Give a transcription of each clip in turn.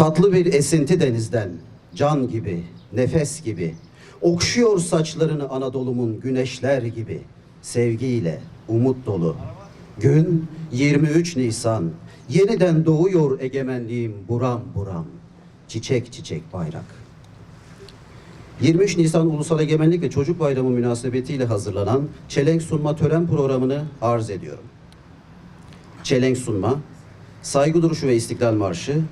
Tatlı bir esinti denizden, can gibi, nefes gibi. Okşuyor saçlarını Anadolu'mun güneşler gibi. Sevgiyle, umut dolu. Gün 23 Nisan. Yeniden doğuyor egemenliğim buram buram. Çiçek çiçek bayrak. 23 Nisan Ulusal Egemenlik ve Çocuk Bayramı münasebetiyle hazırlanan çelenk sunma tören programını arz ediyorum. Çelenk sunma, saygı duruşu ve istiklal marşı,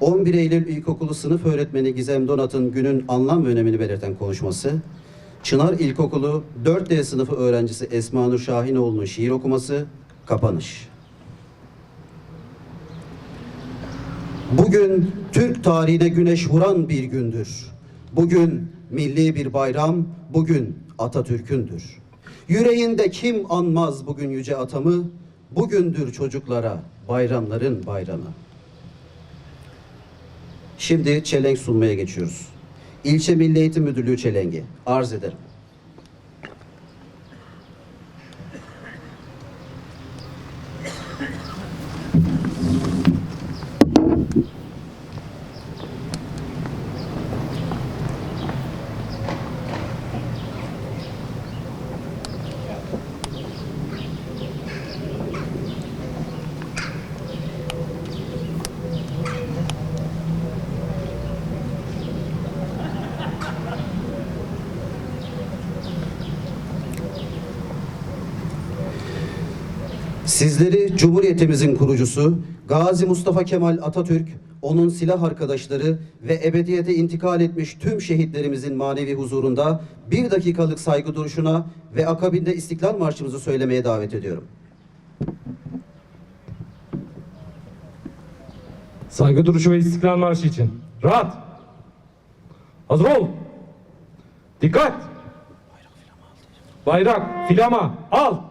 11 Eylül İlkokulu sınıf öğretmeni Gizem Donat'ın günün anlam ve önemini belirten konuşması, Çınar İlkokulu 4D sınıfı öğrencisi Esma Nur Şahinoğlu'nun şiir okuması, kapanış. Bugün Türk tarihine güneş vuran bir gündür. Bugün milli bir bayram, bugün Atatürk'ündür. Yüreğinde kim anmaz bugün yüce atamı? Bugündür çocuklara bayramların bayramı. Şimdi çelenk sunmaya geçiyoruz. İlçe Milli Eğitim Müdürlüğü çelengi. Arz ederim. Sizleri Cumhuriyetimizin kurucusu Gazi Mustafa Kemal Atatürk, onun silah arkadaşları ve ebediyete intikal etmiş tüm şehitlerimizin manevi huzurunda bir dakikalık saygı duruşuna ve akabinde İstiklal Marşımızı söylemeye davet ediyorum. Saygı duruşu ve istiklal marşı için. Rahat. Hazır ol. Dikkat. Bayrak, filama al.